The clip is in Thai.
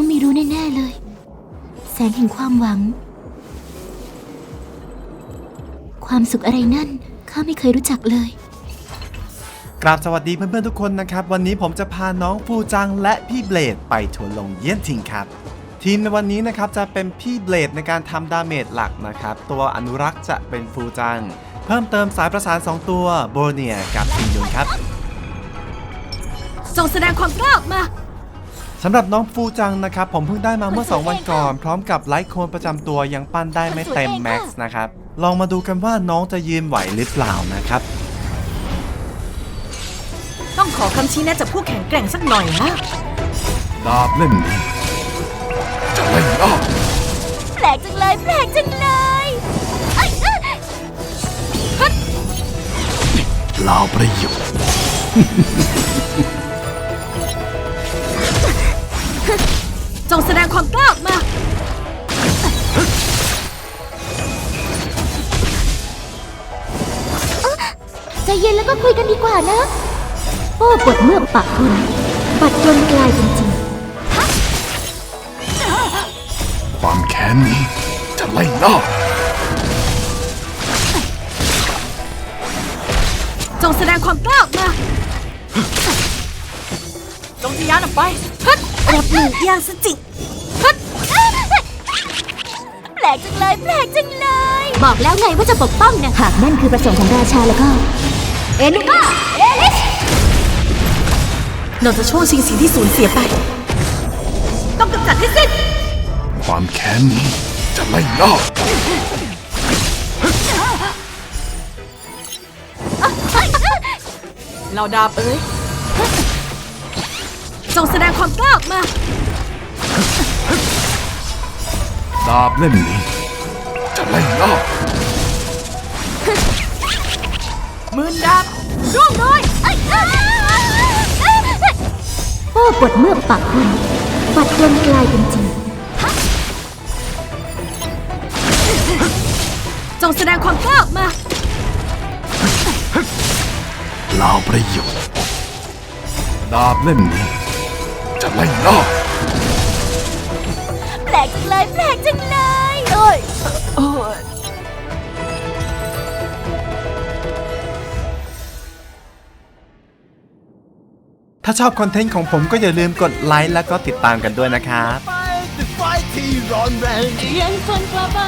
ต้องมีรู้แน่ๆเลย แสงแห่งความหวัง ความสุขอะไรนั่นข้าไม่เคยรู้จักเลยกราบสวัสดีเพื่อนๆทุกคนนะครับ วันนี้ผมจะพาน้องฟูจังและพี่เบลดไปทัวร์ลงเยี่ยนทิงครับ ทีมในวันนี้นะครับจะเป็นพี่เบลดในการทำดาเมจหลักนะครับ ตัวอนุรักษ์จะเป็นฟูจัง เพิ่มเติมสายประสาน 2 ตัวโบเนียกับซินยุนครับจงแสดงความกล้าออกมา สำหรับน้องฟูจังนะครับ ผมเพิ่งได้มาเมื่อ 2 วันก่อน พร้อมกับไลท์โคนประจำตัวยังปั้นได้ไม่เต็มแม็กซ์นะครับ ลองมาดูกันว่าน้องจะยืนไหวหรือเปล่านะครับ ต้องขอคำชี้แนะจากผู้แข็งแกร่งสักหน่อยนะดาบเล่มนี้จะไล่ล่าแปลกจังเลยแปลกจังเลยเอ้ยเอ้ยเปล่าประโยชน์ จงแสดงความกล้าออกมา ใจเย็นแล้วก็คุยกันดีกว่านะ โอ้ปวดเมื่อกปากคุณบัดจนกลายเป็นจริง ความแค้นนี้จะไล่ล่าจงแสดงความกล้าออกมา จงทะยานออกไปฮึด รับมือยางสจิฮึดแปลกจังเลยแปลกจังเลย บอกแล้วไงว่าจะปกป้องนะหากนั่นคือประสงค์ของราชาแล้วก็ เอลูก้าเอลิสเราจะช่วงชิงสิ่งที่สูญเสียไป ต้องกำจัดให้สิ้นความแค้นนี้จะไล่ล่าเราดาบเอ้ยจ งแสดงความกล้าออกมา ดาบเล่มนี้จะไล่ล่ามืนดาบร่วงโรยโอ้ปวดเมื่อกปากคุณบัดจนกลายเป็นจริง จงแสดงความกล้าออกมา เปล่าประโยชน์ดาบเล่มนี้ จะไล่ล่าแปลกจังเลยแปลกจังเลยโอ้ยโอ้ยถ้าชอบคอนเทนต์ของผมก็อย่าลืมกดไลค์แล้วก็ติดตามกันด้วยนะครับ ไปแต่ไฟที่ร้อนแรง ยังทนกลับไปจะรักโลกใบนี้